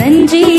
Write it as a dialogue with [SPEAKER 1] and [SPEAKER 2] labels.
[SPEAKER 1] நன்றி.